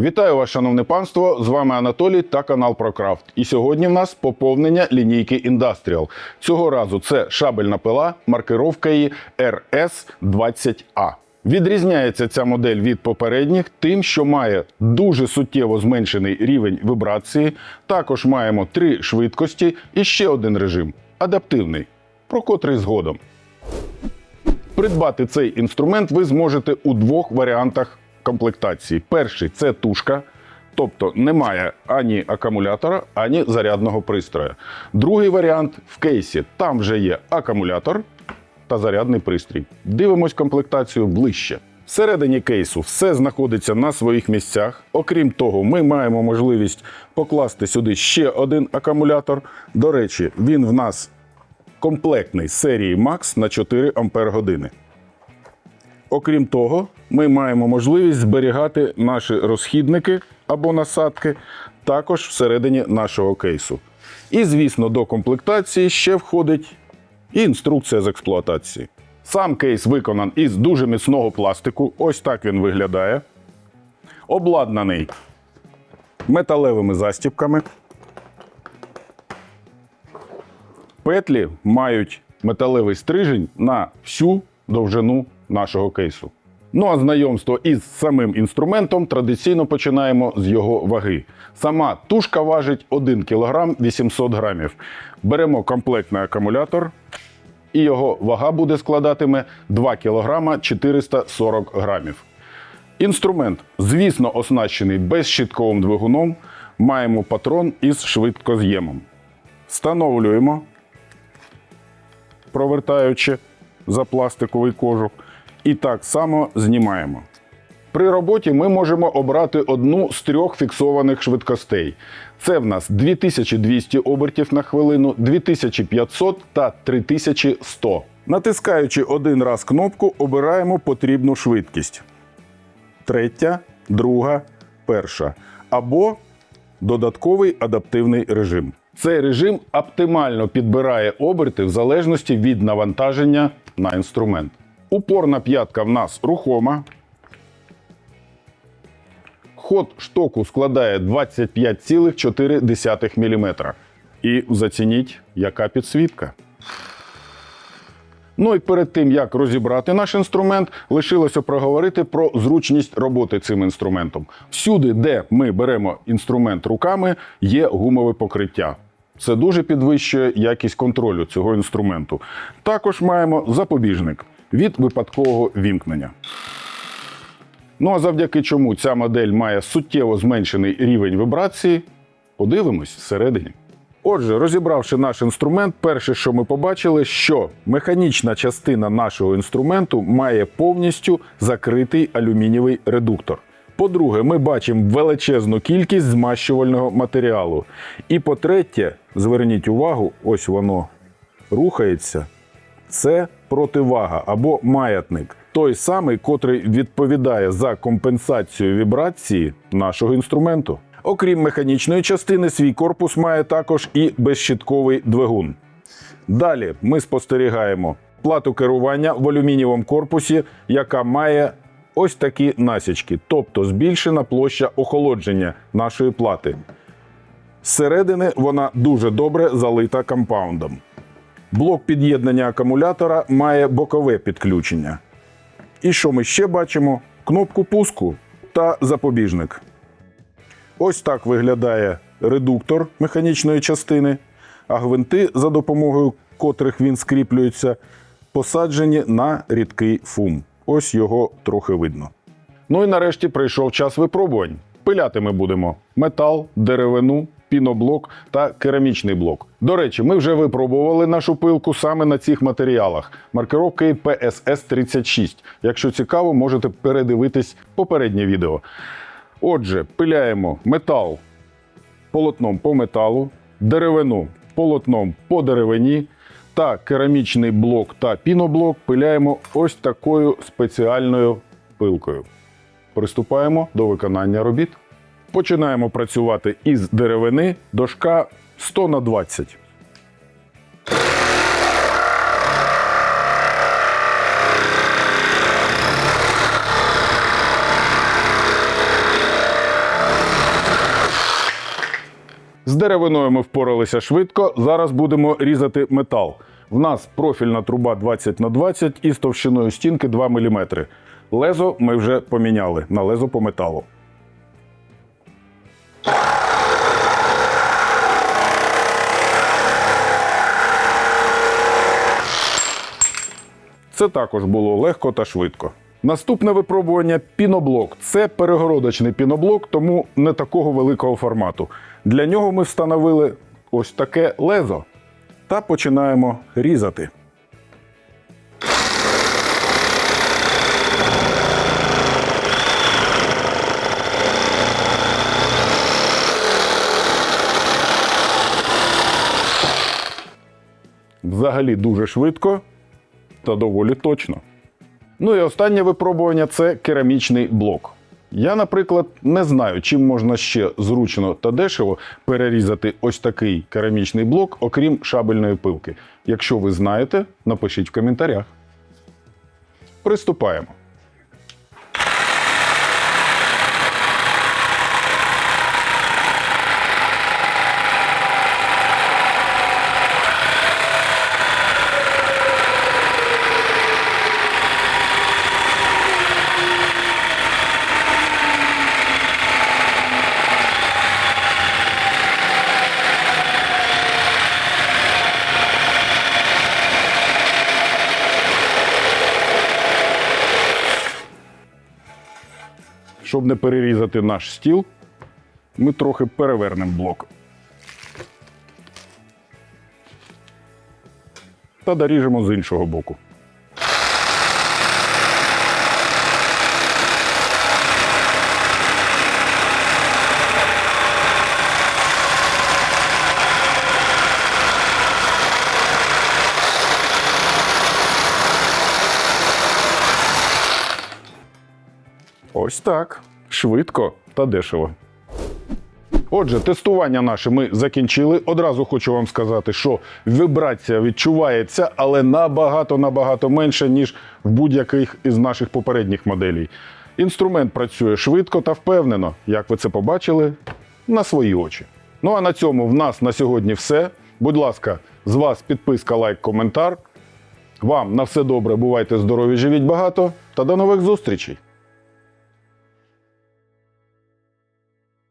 Вітаю вас, шановне панство! З вами Анатолій та канал ProCraft. І сьогодні в нас поповнення лінійки Industrial. Цього разу це шабельна пила, маркировка її RS20A. Відрізняється ця модель від попередніх тим, що має дуже суттєво зменшений рівень вібрації. Також маємо три швидкості і ще один режим адаптивний, про котрий згодом. Придбати цей інструмент ви зможете у двох варіантах комплектації. Перший це тушка, тобто немає ані акумулятора, ані зарядного пристрою. Другий варіант в кейсі. Там вже є акумулятор та зарядний пристрій. Дивимось комплектацію ближче. Всередині кейсу все знаходиться на своїх місцях. Окрім того, ми маємо можливість покласти сюди ще один акумулятор. До речі, він в нас комплектний серії Max на 4 Ампер години. Окрім того, ми маємо можливість зберігати наші розхідники або насадки також всередині нашого кейсу. І, звісно, до комплектації ще входить і інструкція з експлуатації. Сам кейс виконан із дуже міцного пластику. Ось так він виглядає. Обладнаний металевими застібками. Петлі мають металевий стрижень на всю довжину нашого кейсу. Ну а знайомство із самим інструментом традиційно починаємо з його ваги. Сама тушка важить 1 кг 800 грамів. Беремо комплектний акумулятор, і його вага буде складатиме 2 кг 440 грамів. Інструмент, звісно, оснащений безщитковим двигуном. Маємо патрон із швидкоз'ємом. Встановлюємо, провертаючи за пластиковий кожух, і так само знімаємо. При роботі ми можемо обрати одну з трьох фіксованих швидкостей. Це в нас 2200 обертів на хвилину, 2500 та 3100. Натискаючи один раз кнопку, обираємо потрібну швидкість. Третя, друга, перша. Або додатковий адаптивний режим. Цей режим оптимально підбирає оберти в залежності від навантаження на інструмент. Упорна п'ятка в нас рухома. Ход штоку складає 25,4 мм. І зацініть, яка підсвітка. Ну і перед тим, як розібрати наш інструмент, лишилося проговорити про зручність роботи цим інструментом. Всюди, де ми беремо інструмент руками, є гумове покриття. Це дуже підвищує якість контролю цього інструменту. Також маємо запобіжник від випадкового вімкнення. Ну а завдяки чому ця модель має суттєво зменшений рівень вібрації, подивимось всередині. Отже, розібравши наш інструмент, перше, що ми побачили, що механічна частина нашого інструменту має повністю закритий алюмінієвий редуктор. По-друге, ми бачимо величезну кількість змащувального матеріалу. І по-третє, зверніть увагу, ось воно рухається. Це противага або маятник. Той самий, котрий відповідає за компенсацію вібрації нашого інструменту. Окрім механічної частини, свій корпус має також і безщитковий двигун. Далі ми спостерігаємо плату керування в алюмінієвому корпусі, яка має ось такі насічки, тобто збільшена площа охолодження нашої плати. Зсередини вона дуже добре залита компаундом. Блок під'єднання акумулятора має бокове підключення. І що ми ще бачимо? Кнопку пуску та запобіжник. Ось так виглядає редуктор механічної частини, а гвинти, за допомогою котрих він скріплюється, посаджені на рідкий фум. Ось його трохи видно. Ну і нарешті прийшов час випробувань. Пиляти ми будемо метал, деревину, піноблок та керамічний блок. До речі, ми вже випробували нашу пилку саме на цих матеріалах маркировки PSS 36. Якщо цікаво, можете передивитись попереднє відео. Отже, пиляємо метал полотном по металу, деревину полотном по деревині та керамічний блок та піноблок пиляємо ось такою спеціальною пилкою. Приступаємо до виконання робіт. Починаємо працювати із деревини дошка 100 на 20. З деревиною ми впоралися швидко. Зараз будемо різати метал. В нас профільна труба 20 на 20 із товщиною стінки 2 мм. Лезо ми вже поміняли на лезо по металу. Це також було легко та швидко. Наступне випробування піноблок. Це перегородочний піноблок, тому не такого великого формату. Для нього ми встановили ось таке лезо та починаємо різати. Взагалі дуже швидко та доволі точно. Ну і останнє випробування це керамічний блок. Я, наприклад, не знаю, чим можна ще зручно та дешево перерізати ось такий керамічний блок, окрім шабельної пилки. Якщо ви знаєте, напишіть в коментарях. Приступаємо. Щоб не перерізати наш стіл, ми трохи перевернемо блок. Та доріжемо з іншого боку. Ось так. Швидко та дешево. Отже, тестування наше ми закінчили. Одразу хочу вам сказати, що вібрація відчувається, але набагато набагато менше, ніж в будь-яких із наших попередніх моделей. Інструмент працює швидко та впевнено, як ви це побачили, на свої очі. Ну а на цьому в нас на сьогодні все. Будь ласка, з вас підписка, лайк, коментар. Вам на все добре, бувайте здорові, живіть багато та до нових зустрічей!